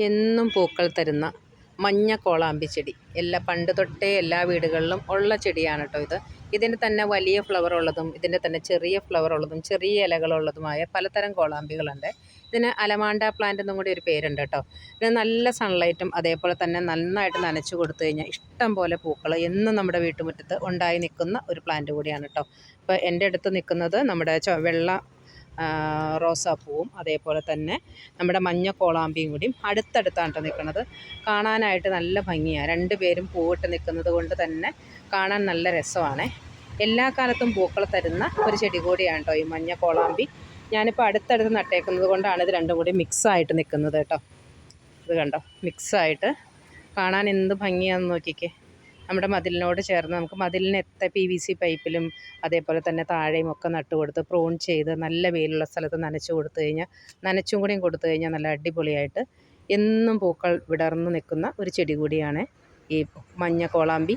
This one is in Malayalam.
എന്നും പൂക്കൾ തരുന്ന മഞ്ഞ കോളാമ്പി ചെടി. എല്ലാ പണ്ട് തൊട്ടേ എല്ലാ വീടുകളിലും ഉള്ള ചെടിയാണ് കേട്ടോ ഇത്. ഇതിന് തന്നെ വലിയ ഫ്ലവർ ഉള്ളതും ഇതിന്റെ തന്നെ ചെറിയ ഫ്ലവർ ഉള്ളതും ചെറിയ ഇലകളുള്ളതുമായ പലതരം കോളാമ്പികളുണ്ട്. ഇതിന് അലമാണ്ട പ്ലാന്റ് എന്നും കൂടി ഒരു പേരുണ്ട് കേട്ടോ. ഇതിന് നല്ല സൺലൈറ്റും അതേപോലെ തന്നെ നന്നായിട്ട് നനച്ചു കൊടുത്തു കഴിഞ്ഞാൽ ഇഷ്ടം പോലെ പൂക്കൾ എന്നും നമ്മുടെ വീട്ടുമുറ്റത്ത് ഉണ്ടായി നിൽക്കുന്ന ഒരു പ്ലാന്റ് കൂടിയാണ് കേട്ടോ. ഇപ്പോൾ എന്റെ അടുത്ത് നിൽക്കുന്നത് നമ്മുടെ വെള്ള റോസാപ്പൂവും അതേപോലെ തന്നെ നമ്മുടെ മഞ്ഞ കോളാമ്പിയും കൂടിയും അടുത്തടുത്താണ് നിൽക്കുന്നത്. കാണാനായിട്ട് നല്ല ഭംഗിയാണ് രണ്ട് പേരും പൂവിട്ട് നിൽക്കുന്നത് കൊണ്ട് തന്നെ കാണാൻ നല്ല രസമാണ്. എല്ലാ കാലത്തും പൂക്കൾ തരുന്ന ഒരു ചെടി കൂടിയാണ് കേട്ടോ ഈ മഞ്ഞ കോളാമ്പി. ഞാനിപ്പോൾ അടുത്തടുത്ത് നട്ടേക്കുന്നത് കൊണ്ടാണ് ഇത് രണ്ടും കൂടി മിക്സായിട്ട് നിൽക്കുന്നത് കേട്ടോ. ഇത് കണ്ടോ? മിക്സായിട്ട്. കാണാൻ എന്ത് ഭംഗിയാണെന്ന് നോക്കിക്കേ. നമ്മുടെ മതിലിനോട് ചേർന്ന് നമുക്ക് മതിലിന് എത്ത പി വി സി പൈപ്പിലും അതേപോലെ തന്നെ താഴെയും ഒക്കെ നട്ട് കൊടുത്ത് പ്രോൺ ചെയ്ത് നല്ല വെയിലുള്ള സ്ഥലത്ത് നനച്ചു കൊടുത്തു കഴിഞ്ഞാൽ നനച്ചും കൂടിയും കൊടുത്തു കഴിഞ്ഞാൽ നല്ല അടിപൊളിയായിട്ട് എന്നും പൂക്കൾ വിടർന്ന് നിൽക്കുന്ന ഒരു ചെടി കൂടിയാണ് ഈ മഞ്ഞ കോളാമ്പി.